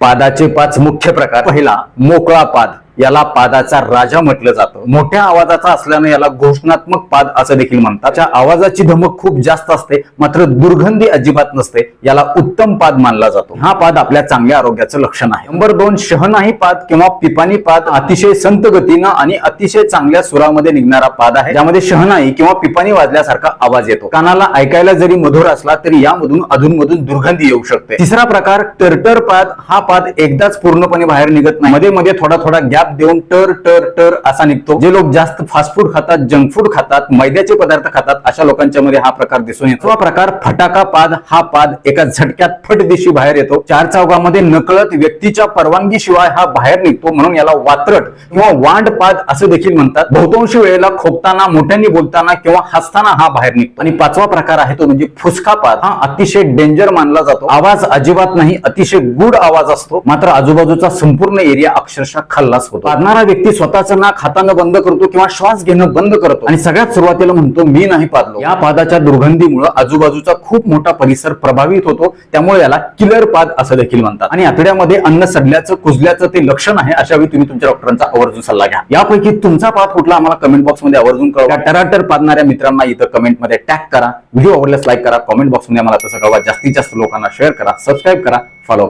पादाचे पाच मुख्य प्रकार. पहिला मोकळा पाद. याला पादाचा राजा म्हटलं जातं. मोठ्या आवाजाचा असल्याने याला घोषणात्मक पाद असं देखील म्हणतात. त्याच्या आवाजाची धमक खूप जास्त असते मात्र दुर्गंधी अजिबात नसते याला उत्तम पाद मानला जातो. हा पाद आपल्या चांगल्या आरोग्याचं लक्षण आहे. नंबर दोन शहनाई पाद किंवा पिपाणी पाद अतिशय संत गतीनं आणि अतिशय चांगल्या सुरामध्ये निघणारा पाद आहे ज्यामध्ये शहनाई किंवा पिपाणी वाजल्यासारखा आवाज येतो. कानाला ऐकायला जरी मधुर असला तरी यामधून अधूनमधून दुर्गंधी येऊ शकते. तिसरा प्रकार टरटर पाद. हा पाद एकदाच पूर्णपणे बाहेर निघत नाही. मध्ये मध्ये थोडा थोडा गॅप देऊन टर टर टर असा निघतो. जे लोक जास्त फास्ट फूड खातात जंक फूड खातात मैद्याचे पदार्थ खातात अशा लोकांच्या मध्ये हा प्रकार दिसून येतो. हा प्रकार फटाका पाद हा पाद एका झटक्यात फट दिशी बाहेर येतो. चार चौकामध्ये नकळत व्यक्तीच्या परवानगीशिवाय हा बाहेर निघतो म्हणून याला वात्रट किंवा वांड पाद असं देखील म्हणतात. बहुतांश वेळेला खोकताना मोठ्यांनी बोलताना किंवा हसताना हा बाहेर निघतो. आणि पाचवा प्रकार आहे तो म्हणजे फुसका पाद. हा अतिशय डेंजर मानला जातो. आवाज अजिबात नाही अतिशय गुड आवाज असतो. मात्र आजूबाजूचा संपूर्ण एरिया अक्षरशः खल्लास होतो. पादणारा व्यक्ती स्वतःचं नाक हातानं बंद करतो किंवा श्वास घेणं बंद करतो. आणि सगळ्यात सुरुवातीला म्हणतो मी नाही पादलो या पादाच्या दुर्गंधीमुळे आजूबाजूचा खूप मोठा परिसर प्रभावित होतो. त्यामुळे याला किलर पाद असं देखील म्हणतात. आणि आतड्यामध्ये अन्न सडल्याचं कुजल्याचं ते लक्षण आहे अशा वेळी तुम्ही तुमच्या डॉक्टरांचा आवर्जून सल्ला घ्या. यापैकी तुमचा पाद कुठला आम्हाला कमेंट बॉक्समध्ये आवर्जून कळवा. टराटर पादणाऱ्या मित्रांना इथं कमेंटमध्ये टॅग करा. व्हिडिओ आवडल्यास लाईक करा. कमेंट बॉक्समध्ये आम्हाला तसं कळवा. जास्तीत जास्त लोकांना शेअर करा. सबस्क्राईब करा. फॉलो करा.